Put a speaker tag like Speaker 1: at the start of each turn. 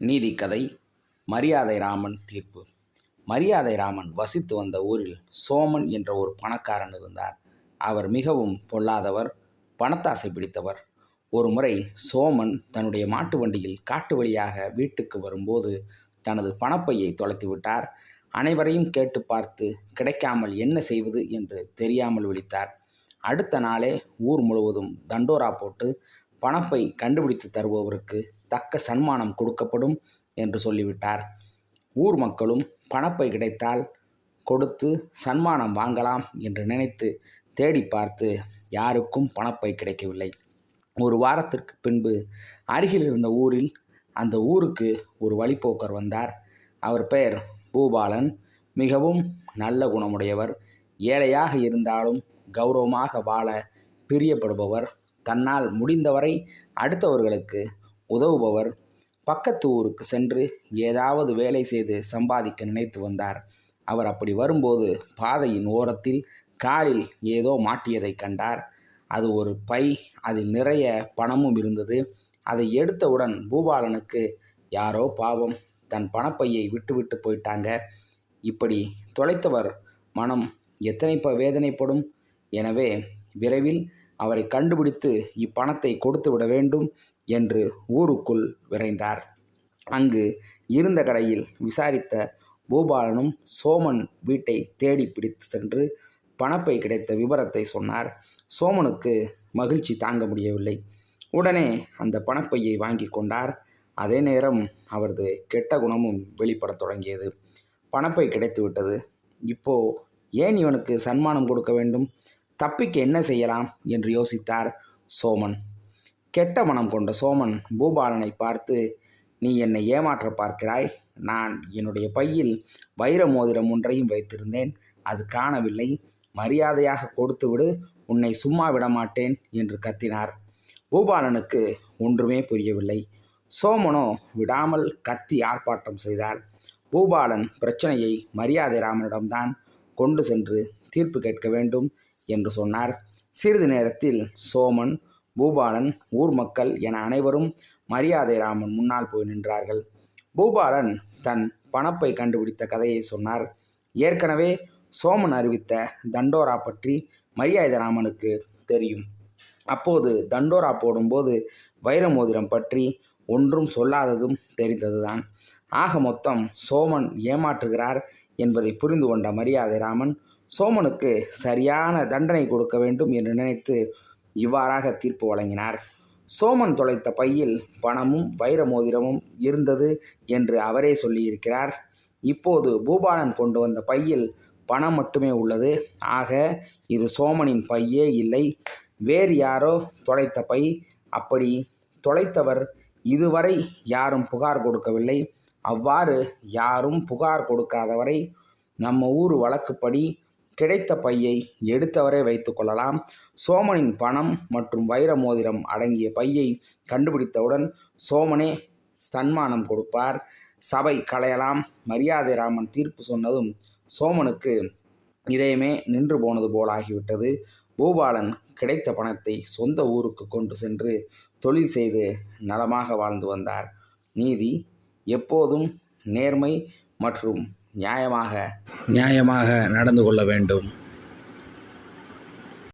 Speaker 1: நீதிக்கதை மரியாதை ராமன் தீர்ப்பு. மரியாதை ராமன் வசித்து வந்த ஊரில் சோமன் என்ற ஒரு பணக்காரன் இருந்தார். அவர் மிகவும் பொல்லாதவர் பணத்தாசை பிடித்தவர். ஒருமுறை சோமன் தன்னுடைய மாட்டு வண்டியில் காட்டு வழியாக வீட்டுக்கு வரும்போது தனது பணப்பையை தொலைத்து விட்டார். அனைவரையும் கேட்டு பார்த்து கிடைக்காமல் என்ன செய்வது என்று தெரியாமல் விழித்தார். அடுத்த நாளே ஊர் முழுவதும் தண்டோரா போட்டு பணப்பை கண்டுபிடித்து தருபவருக்கு தக்க சன்மானம் கொடுக்கப்படும் என்று சொல்லிவிட்டார். ஊர் மக்களும் பணப்பை கிடைத்தால் கொடுத்து சன்மானம் வாங்கலாம் என்று நினைத்து தேடி பார்த்து யாருக்கும் பணப்பை கிடைக்கவில்லை. ஒரு வாரத்திற்கு பின்பு அருகில் இருந்த ஊரில் அந்த ஊருக்கு ஒரு வழிப்போக்கர் வந்தார். அவர் பெயர் பூபாலன். மிகவும் நல்ல குணமுடையவர். ஏழையாக இருந்தாலும் கௌரவமாக வாழ பிரியப்படுபவர். தன்னால் முடிந்தவரை அடுத்தவர்களுக்கு உதவுபவர் பக்கத்து ஊருக்கு சென்று ஏதாவது வேலை செய்து சம்பாதிக்க நினைத்து வந்தார். அவர் அப்படி வரும்போது பாதையின் ஓரத்தில் காலில் ஏதோ மாட்டியதை கண்டார். அது ஒரு பை அதில் நிறைய பணமும் இருந்தது. அதை எடுத்தவுடன் பூபாலனுக்கு யாரோ பாவம் தன் பணப்பையை விட்டுவிட்டு போயிட்டாங்க. இப்படி தொலைத்தவர் மனம் எத்தனை ப வேதனைப்படும்? எனவே விரைவில் அவரை கண்டுபிடித்து இப்பணத்தை கொடுத்து விட வேண்டும். என்று ஊருக்குள் விரைந்தார். அங்கு இருந்த கடையில் விசாரித்த பூபாலனும் சோமன் வீட்டை தேடி பிடித்து சென்று பணப்பை கிடைத்த விவரத்தை சொன்னார். சோமனுக்கு மகிழ்ச்சி தாங்க முடியவில்லை. உடனே அந்த பணப்பையை வாங்கி கொண்டார். அதே நேரம் அவரது கெட்ட குணமும் வெளிப்படத் தொடங்கியது. பணப்பை கிடைத்துவிட்டது இப்போ ஏன் இவனுக்கு சன்மானம் கொடுக்க வேண்டும்? தப்பிக்க என்ன செய்யலாம்? என்று யோசித்தார் சோமன். கெட்ட மனம் கொண்ட சோமன் பூபாலனை பார்த்து நீ என்னை ஏமாற்ற பார்க்கிறாய்? நான் என்னுடைய பையில் வைர மோதிரம் ஒன்றையும் வைத்திருந்தேன். அது காணவில்லை. மரியாதையாக கொடுத்துவிடு. உன்னை சும்மா விடமாட்டேன் என்று கத்தினார். பூபாலனுக்கு ஒன்றுமே புரியவில்லை. சோமனோ விடாமல் கத்தி ஆர்ப்பாட்டம் செய்தார். பூபாலன் பிரச்சனையை மரியாதை ராமனிடம்தான் கொண்டு சென்று தீர்ப்பு கேட்க வேண்டும் என்று சொன்னார். சிறிது நேரத்தில் சோமன் பூபாலன் ஊர் மக்கள் என அனைவரும் மரியாதை ராமன் முன்னால் போய் நின்றார்கள். பூபாலன் தன் பணப்பை கண்டுபிடித்த கதையை சொன்னார். ஏற்கனவே சோமன் அறிவித்த தண்டோரா பற்றி மரியாதை ராமனுக்கு தெரியும். அப்போது தண்டோரா போடும்போது வைரமோதிரம் பற்றி ஒன்றும் சொல்லாததும் தெரிந்ததுதான். ஆக மொத்தம் சோமன் ஏமாற்றுகிறார் என்பதை புரிந்து கொண்ட மரியாதை ராமன் சோமனுக்கு சரியான தண்டனை கொடுக்க வேண்டும் என்று நினைத்து இவ்வாறாக தீர்ப்பு வழங்கினார். சோமன் தொலைத்த பையில் பணமும் வைர மோதிரமும் இருந்தது என்று அவரே சொல்லியிருக்கிறார். இப்போது பூபாலன் கொண்டு வந்த பையில் பணம் மட்டுமே உள்ளது. ஆக இது சோமனின் பையே இல்லை. வேறு யாரோ தொலைத்த பை. அப்படி தொலைத்தவர் இதுவரை யாரும் புகார் கொடுக்கவில்லை. அவ்வாறு யாரும் புகார் கொடுக்காதவரை நம்ம ஊர் வழக்குப்படி கிடைத்த பையை எடுத்தவரே வைத்து கொள்ளலாம். சோமனின் பணம் மற்றும் வைர மோதிரம் அடங்கிய பையை கண்டுபிடித்தவுடன் சோமனே சன்மானம் கொடுப்பார். சபை களையலாம். மரியாதை ராமன் தீர்ப்பு சொன்னதும் சோமனுக்கு இதயமே நின்று போனது போலாகிவிட்டது பூபாலன் கிடைத்த பணத்தை சொந்த ஊருக்கு கொண்டு சென்று தொழில் செய்து நலமாக வாழ்ந்து வந்தார். நீதி எப்போதும் நேர்மை மற்றும் நியாயமாக நியாயமாக நடந்து கொள்ள வேண்டும்.